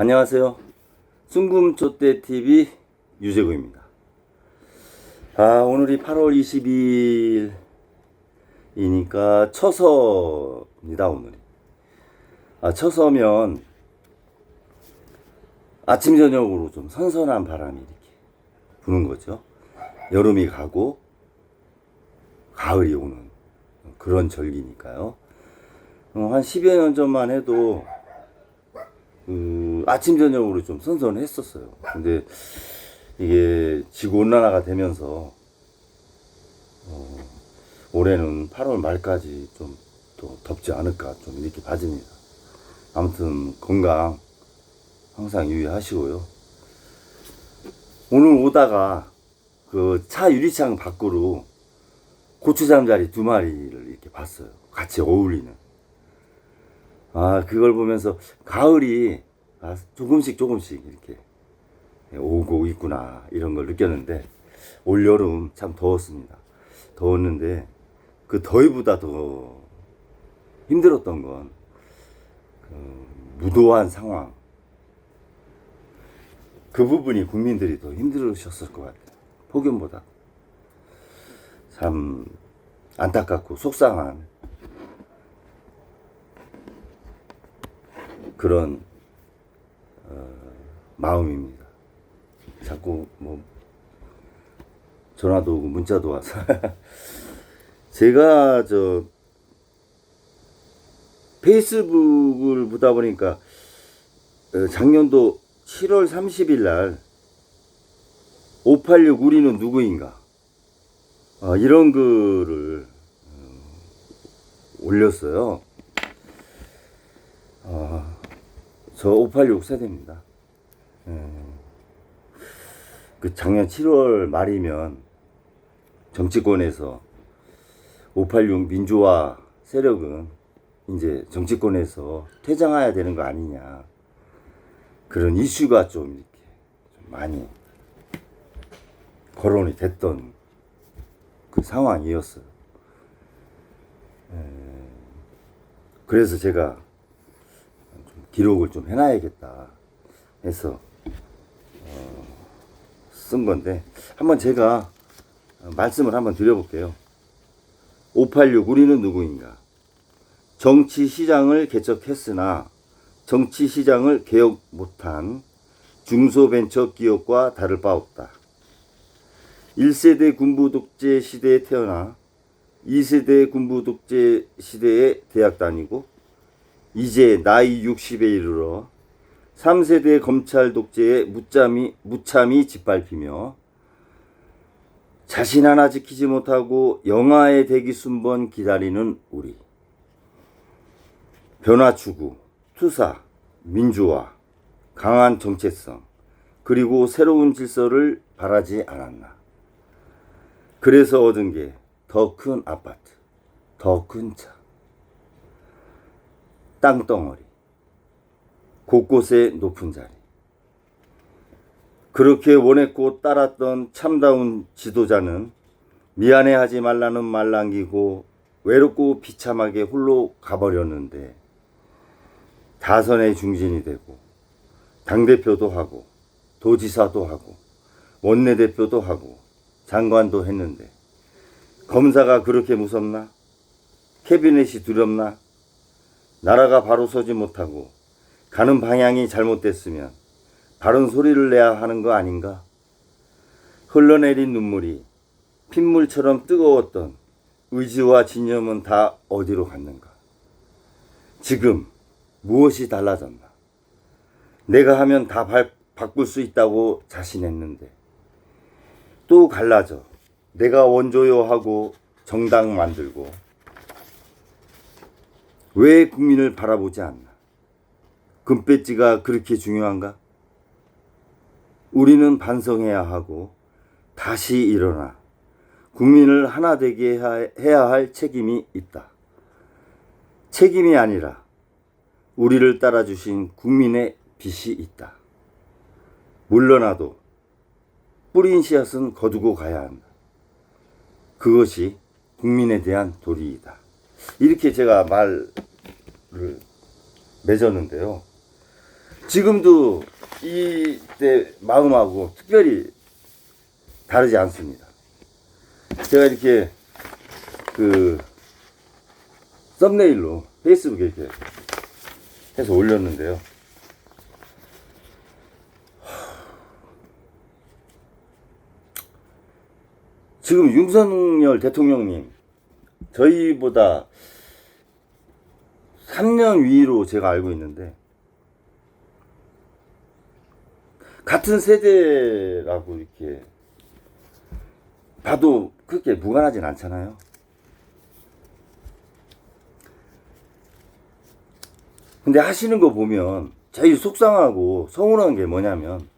안녕하세요. 순금초대 TV 유재구입니다. 아, 오늘이 8월 20일이니까 처서입니다, 오늘이. 아, 처서면 아침, 저녁으로 좀 선선한 바람이 이렇게 부는 거죠. 여름이 가고 가을이 오는 그런 절기니까요. 어, 한 10여 년 전만 해도 그 아침 저녁으로 좀 선선했었어요. 근데 이게 지구 온난화가 되면서 어, 올해는 8월 말까지 좀 또 덥지 않을까 좀 이렇게 봐집니다. 아무튼 건강 항상 유의하시고요. 오늘 오다가 그 차 유리창 밖으로 고추잠자리 두 마리를 이렇게 봤어요. 같이 어울리는. 아, 그걸 보면서 가을이 아, 조금씩 조금씩 이렇게 오고 있구나 이런 걸 느꼈는데 올 여름 참 더웠습니다. 더웠는데 그 더위보다 더 힘들었던 건 그 무도한 상황. 그 부분이 국민들이 더 힘들으셨을 것 같아요. 폭염보다. 참 안타깝고 속상한 그런 어, 마음입니다. 자꾸 뭐 전화도 오고 문자도 와서 제가 저 페이스북을 보다 보니까 어, 작년도 7월 30일 날 586 우리는 누구인가 아, 이런 글을 어, 올렸어요. 아, 저 586 세대입니다. 예. 그 작년 7월 말이면 정치권에서 586 민주화 세력은 이제 정치권에서 퇴장해야 되는 거 아니냐. 그런 이슈가 좀 이렇게 좀 많이 거론이 됐던 그 상황이었어요. 에, 그래서 제가 좀 기록을 좀 해놔야겠다 해서 어, 쓴 건데 한번 제가 말씀을 한번 드려볼게요. 586 우리는 누구인가? 정치 시장을 개척했으나 정치 시장을 개혁 못한 중소벤처 기업과 다를 바 없다. 1세대 군부 독재 시대에 태어나 2세대 군부 독재 시대에 대학 다니고 이제 나이 60에 이르러 3세대 검찰 독재에 무참히, 무참히 짓밟히며 자신 하나 지키지 못하고 영아의 대기 순번 기다리는 우리. 변화 추구, 투사, 민주화, 강한 정체성, 그리고 새로운 질서를 바라지 않았나. 그래서 얻은 게 더 큰 아파트, 더 큰 차, 땅덩어리, 곳곳에 높은 자리. 그렇게 원했고 따랐던 참다운 지도자는 미안해하지 말라는 말 남기고 외롭고 비참하게 홀로 가버렸는데 다선의 중진이 되고 당대표도 하고 도지사도 하고 원내대표도 하고 장관도 했는데 검사가 그렇게 무섭나? 캐비넷이 두렵나? 나라가 바로 서지 못하고 가는 방향이 잘못됐으면 바른 소리를 내야 하는 거 아닌가? 흘러내린 눈물이 핏물처럼 뜨거웠던 의지와 진념은 다 어디로 갔는가? 지금 무엇이 달라졌나? 내가 하면 다 발, 바꿀 수 있다고 자신했는데 또 갈라져 내가 원조요 하고 정당 만들고 왜 국민을 바라보지 않나? 금배지가 그렇게 중요한가? 우리는 반성해야 하고 다시 일어나 국민을 하나 되게 해야 할 책임이 있다. 책임이 아니라 우리를 따라주신 국민의 빚이 있다. 물러나도 뿌린 씨앗은 거두고 가야 한다. 그것이 국민에 대한 도리이다. 이렇게 제가 말을 맺었는데요. 지금도 이때 마음하고 특별히 다르지 않습니다. 제가 이렇게 그 썸네일로 페이스북에 이렇게 해서 올렸는데요. 지금 윤석열 대통령님 저희보다 3년 위로 제가 알고 있는데 같은 세대라고 이렇게 봐도 그렇게 무관하진 않잖아요. 근데 하시는 거 보면 제일 속상하고 서운한 게 뭐냐면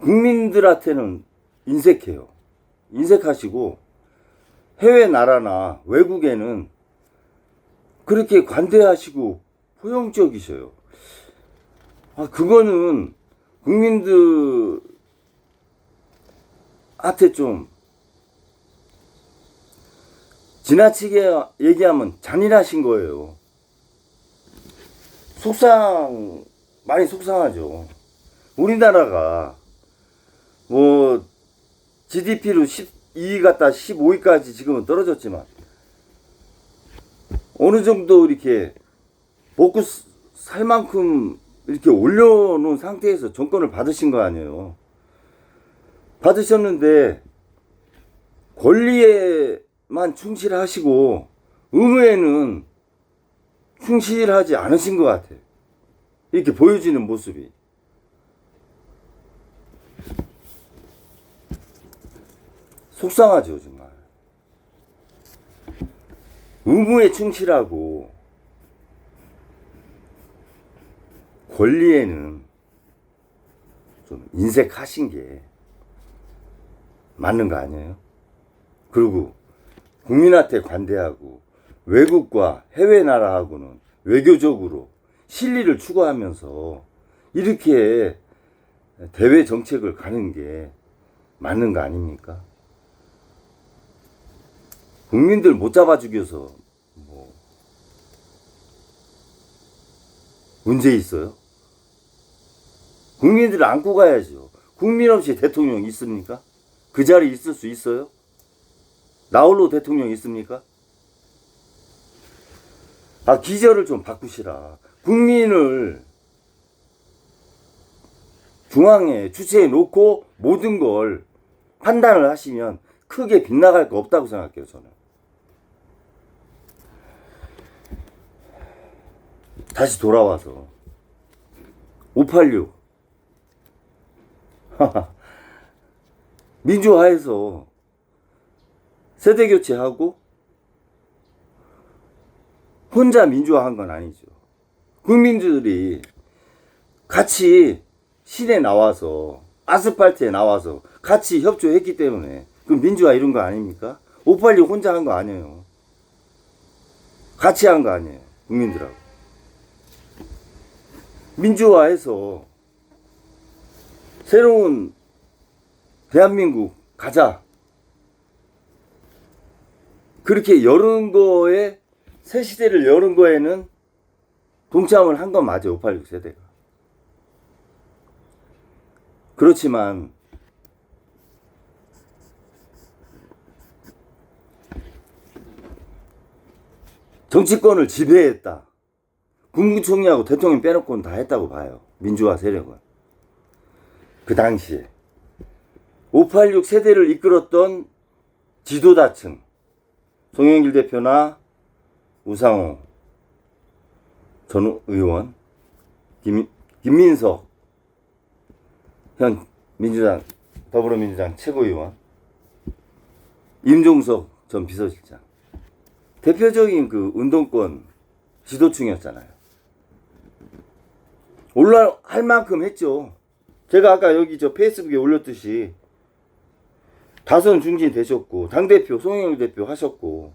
국민들한테는 인색해요. 인색하시고 해외 나라나 외국에는 그렇게 관대하시고 포용적이셔요. 아, 그거는 국민들한테 좀 지나치게 얘기하면 잔인하신 거예요. 속상, 많이 속상하죠. 우리나라가 뭐 GDP로 12위 갔다 15위까지 지금은 떨어졌지만 어느 정도 이렇게 스- 살 만큼 이렇게 올려놓은 상태에서 정권을 받으신 거 아니에요. 받으셨는데 권리에만 충실하시고 의무에는 충실하지 않으신 것 같아요. 이렇게 보여지는 모습이. 속상하죠, 정말. 의무에 충실하고 권리에는 좀 인색하신 게 맞는 거 아니에요? 그리고 국민한테 관대하고 외국과 해외 나라하고는 외교적으로 실리를 추구하면서 이렇게 대외 정책을 가는 게 맞는 거 아닙니까? 국민들 못 잡아 죽여서 뭐 문제 있어요? 국민들을 안고 가야죠. 국민 없이 대통령 있습니까? 그 자리에 있을 수 있어요? 나홀로 대통령 있습니까? 아, 기절을 좀 바꾸시라. 국민을 중앙에 주체해 놓고 모든 걸 판단을 하시면 크게 빗나갈 거 없다고 생각해요, 저는. 다시 돌아와서 586 민주화해서 세대 교체하고 혼자 민주화한 건 아니죠. 국민들이 같이 시내 나와서 아스팔트에 나와서 같이 협조했기 때문에 그 민주화 이런 거 아닙니까? 586 혼자 한 거 아니에요. 같이 한 거 아니에요. 국민들하고. 민주화해서 새로운 대한민국 가자. 그렇게 여는 거에 새 시대를 여는 거에는 동참을 한 건 맞아요. 586 세대가. 그렇지만 정치권을 지배했다. 국무총리하고 대통령 빼놓고는 다 했다고 봐요. 민주화 세력은. 그 당시에. 586 세대를 이끌었던 지도자층. 송영길 대표나 우상호 전 의원, 김, 김민석 현 민주당, 더불어민주당 최고위원, 임종석 전 비서실장. 대표적인 그 운동권 지도층이었잖아요. 올라 할 만큼 했죠. 제가 아까 여기 저 페이스북에 올렸듯이 다선 중진 되셨고 당 대표 송영일 대표 하셨고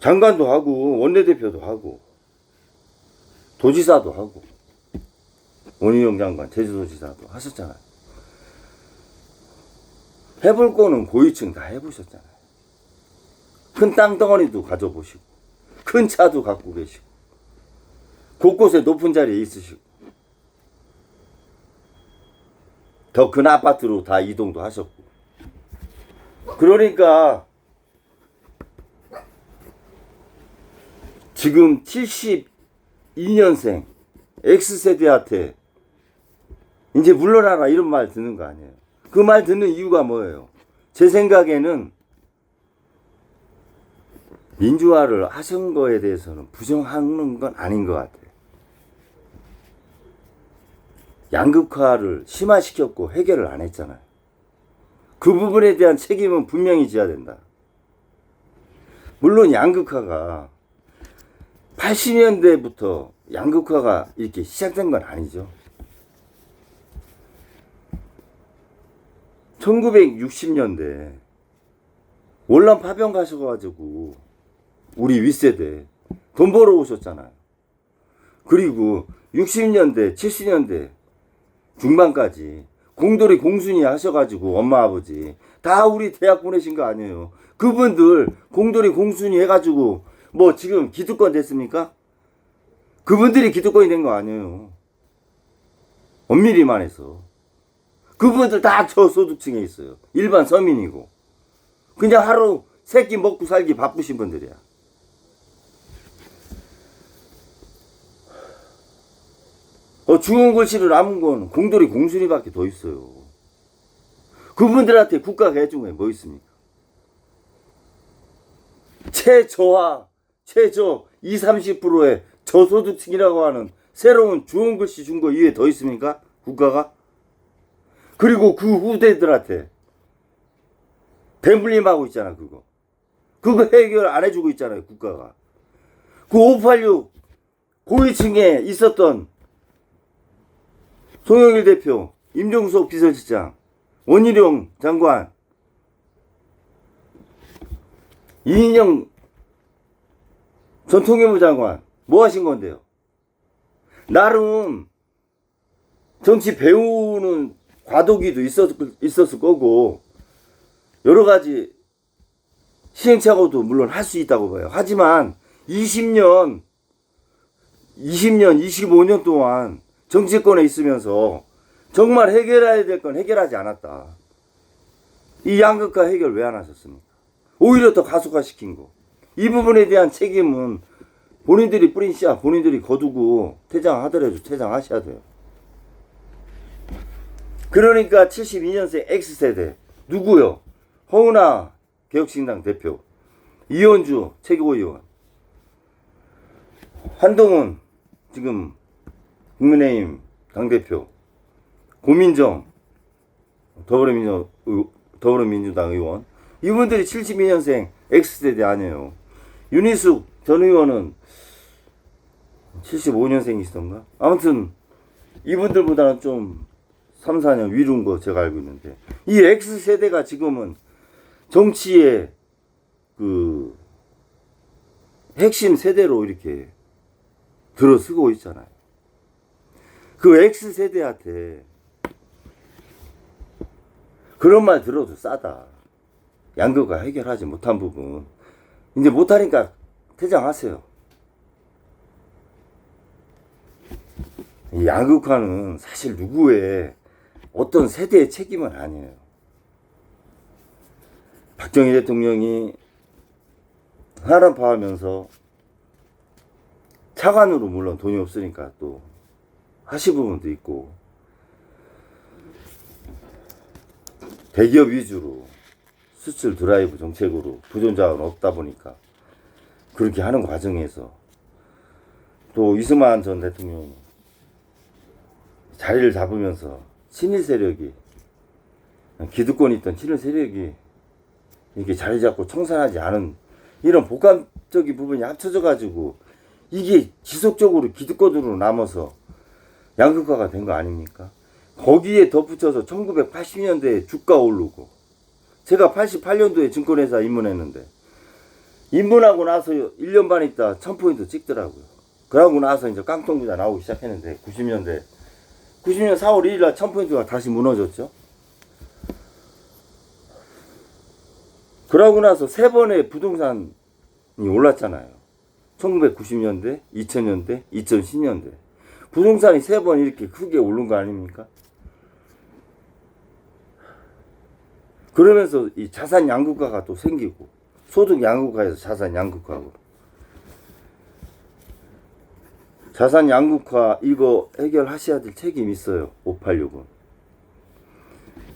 장관도 하고 원내대표도 하고 도지사도 하고 원희룡 장관 제주도지사도 하셨잖아요. 해볼 거는 고위층 다 해보셨잖아요. 큰 땅덩어리도 가져보시고 큰 차도 갖고 계시고 곳곳에 높은 자리에 있으시고 더 큰 아파트로 다 이동도 하셨고 그러니까 지금 72년생 X세대한테 이제 물러나라 이런 말 듣는 거 아니에요. 그 말 듣는 이유가 뭐예요? 제 생각에는 민주화를 하신 거에 대해서는 부정하는 건 아닌 것 같아요. 양극화를 심화시켰고 해결을 안 했잖아요. 그 부분에 대한 책임은 분명히 져야 된다. 물론 양극화가 80년대부터 양극화가 이렇게 시작된 건 아니죠. 1960년대 월남 파병 가셔가지고 우리 윗세대 돈 벌어 오셨잖아요. 그리고 60년대, 70년대 중반까지 공돌이 공순이 하셔가지고 엄마 아버지 다 우리 대학 보내신 거 아니에요. 그분들 공돌이 공순이 해가지고 뭐 지금 기득권 됐습니까? 그분들이 기득권이 된 거 아니에요. 엄밀히만 해서. 그분들 다 저소득층에 있어요. 일반 서민이고. 그냥 하루 세 끼 먹고 살기 바쁘신 분들이야. 어, 중원 글씨를 남은 건 공돌이 공순이밖에 더 있어요. 그분들한테 국가가 해준 게 뭐 있습니까? 최저하, 최저 20, 30%의 저소득층이라고 하는 새로운 좋은 글씨 준 거 이외에 더 있습니까? 국가가? 그리고 그 후대들한테 배불림하고 있잖아, 그거. 그거 해결 안 해주고 있잖아요, 국가가. 그 586 고위층에 있었던 송영일 대표, 임종석 비서실장, 원희룡 장관, 이인영 전 통일부 장관, 뭐 하신 건데요? 나름 정치 배우는 과도기도 있었, 있었을 거고, 여러 가지 시행착오도 물론 할 수 있다고 봐요. 하지만 20년, 20년, 25년 동안 정치권에 있으면서 정말 해결해야 될 건 해결하지 않았다. 이 양극화 해결 왜 안 하셨습니까? 오히려 더 가속화시킨 거. 이 부분에 대한 책임은 본인들이 뿌린 씨앗, 본인들이 거두고 퇴장하더라도 퇴장하셔야 돼요. 그러니까 72년생 X세대 누구요? 허은하 개혁신당 대표, 이현주 최고위원, 한동훈 지금 국민의힘 당대표, 고민정 더불어민주, 의- 더불어민주당 의원 이분들이 72년생 X세대 아니에요. 윤희숙 전 의원은 75년생이시던가? 아무튼 이분들보다는 좀 3, 4년 위로인 거 제가 알고 있는데 이 X세대가 지금은 정치의 그 핵심 세대로 이렇게 들어서고 있잖아요. 그 X세대한테 그런 말 들어도 싸다. 양극화 해결하지 못한 부분. 이제 못하니까 퇴장하세요. 이 양극화는 사실 누구의 어떤 세대의 책임은 아니에요. 박정희 대통령이 하란파하면서 차관으로 물론 돈이 없으니까 또 하시 부분도 있고. 대기업 위주로 수출 드라이브 정책으로 부존자원 없다 보니까 그렇게 하는 과정에서 또 이승만 전 대통령이 자리를 잡으면서 친일 세력이 기득권이 있던 친일 세력이 이렇게 자리 잡고 청산하지 않은 이런 복합적인 부분이 합쳐져 가지고 이게 지속적으로 기득권으로 남아서 양극화가 된 거 아닙니까? 거기에 덧붙여서 1980년대에 주가 오르고 제가 88년도에 증권회사 입문했는데 입문하고 나서 1년 반 있다 1000포인트 찍더라고요. 그러고 나서 이제 깡통부자 나오기 시작했는데 90년대 90년 4월 1일 날 1000포인트가 다시 무너졌죠. 그러고 나서 세 번의 부동산이 올랐잖아요. 1990년대, 2000년대, 2010년대. 부동산이 세 번 이렇게 크게 오른 거 아닙니까? 그러면서 이 자산 양극화가 또 생기고, 소득 양극화에서 자산 양극화고. 자산 양극화 이거 해결하셔야 될 책임 있어요. 586은.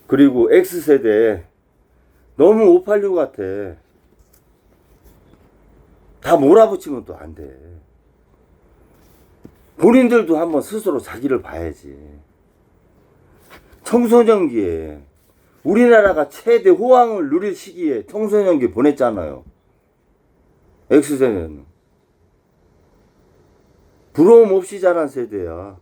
그리고 X세대 너무 586 같아. 다 몰아붙이면 또 안 돼. 본인들도 한번 스스로 자기를 봐야지. 청소년기에 우리나라가 최대 호황을 누릴 시기에 청소년기 보냈잖아요. X세대는. 부러움 없이 자란 세대야.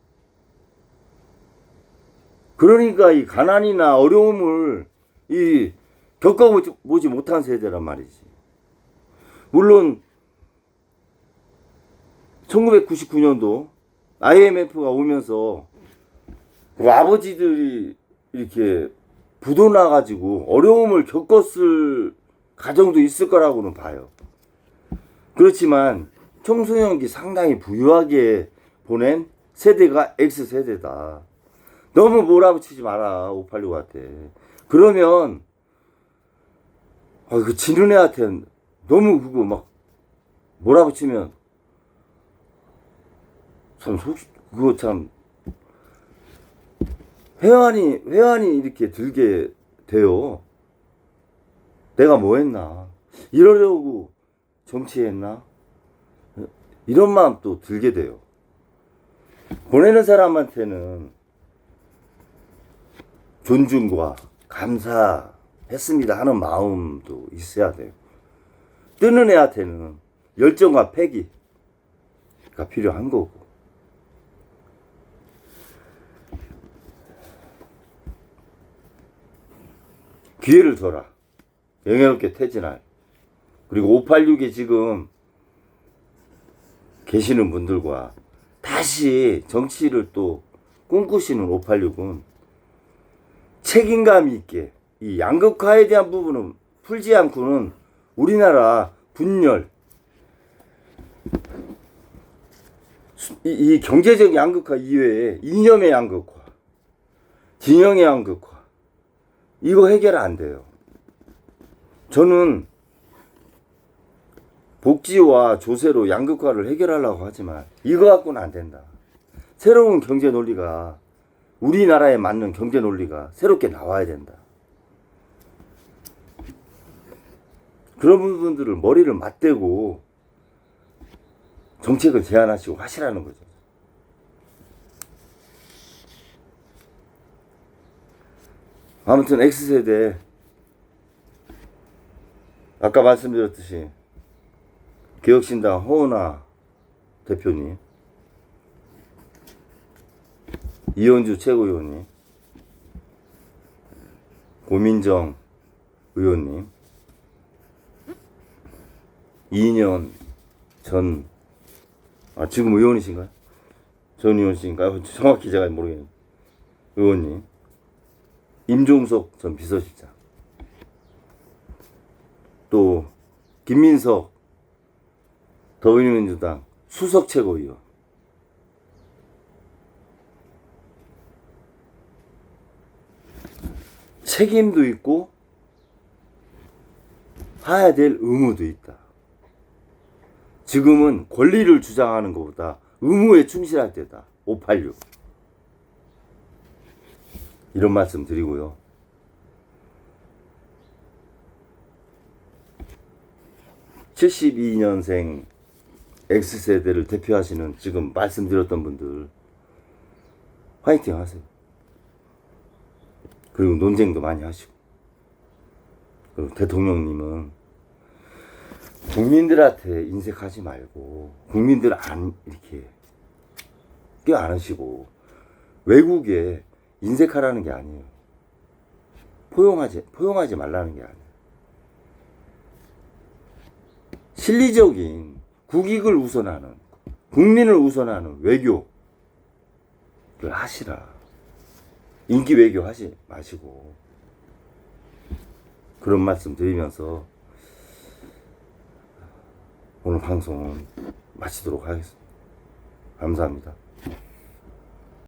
그러니까 이 가난이나 어려움을 이 겪어보지 못한 세대란 말이지. 물론 1999년도 IMF가 오면서 그 아버지들이 이렇게 부도 나가지고 어려움을 겪었을 가정도 있을 거라고는 봐요. 그렇지만 청소년기 상당히 부유하게 보낸 세대가 X세대다. 너무 몰아붙이지 마라, 586한테. 그러면, 아, 그 지는 애한테 너무 그거 막 몰아붙이면, 참 속, 그거 참, 회한이, 회한이 이렇게 들게 돼요. 내가 뭐 했나? 이러려고 정치했나? 이런 마음 또 들게 돼요. 보내는 사람한테는 존중과 감사했습니다 하는 마음도 있어야 돼요. 뜨는 애한테는 열정과 패기가 필요한 거고. 기회를 줘라. 영예롭게 퇴진할. 그리고 586이 지금 계시는 분들과 다시 정치를 또 꿈꾸시는 586은 책임감 있게 이 양극화에 대한 부분은 풀지 않고는 우리나라 분열 이, 이 경제적 양극화 이외에 이념의 양극화 진영의 양극화 이거 해결 안 돼요. 저는 복지와 조세로 양극화를 해결하려고 하지만 이거 갖고는 안 된다. 새로운 경제 논리가 우리나라에 맞는 경제 논리가 새롭게 나와야 된다. 그런 부분들을 머리를 맞대고 정책을 제안하시고 하시라는 거죠. 아무튼 X세대 아까 말씀드렸듯이 개혁신당 허은아 대표님 이현주 최고위원님 고민정 의원님 이인현 전 아, 지금 의원이신가요? 전 의원이신가요? 정확히 제가 모르겠는데 의원님 임종석 전 비서실장 또 김민석 더불어민주당 수석 최고위원 책임도 있고 해야 될 의무도 있다. 지금은 권리를 주장하는 것보다 의무에 충실할 때다. 586. 이런 말씀 드리고요. (72년생) X세대를 대표하시는 지금 말씀드렸던 분들 화이팅 하세요. 그리고 논쟁도 많이 하시고 그리고 대통령님은 국민들한테 인색하지 말고 국민들 안 이렇게 껴 안으시고 외국에 인색하라는 게 아니에요. 포용하지 포용하지 말라는 게 아니에요. 실리적인 국익을 우선하는 국민을 우선하는 외교를 하시라. 인기 외교 하지 마시고 그런 말씀 드리면서 오늘 방송은 마치도록 하겠습니다. 감사합니다.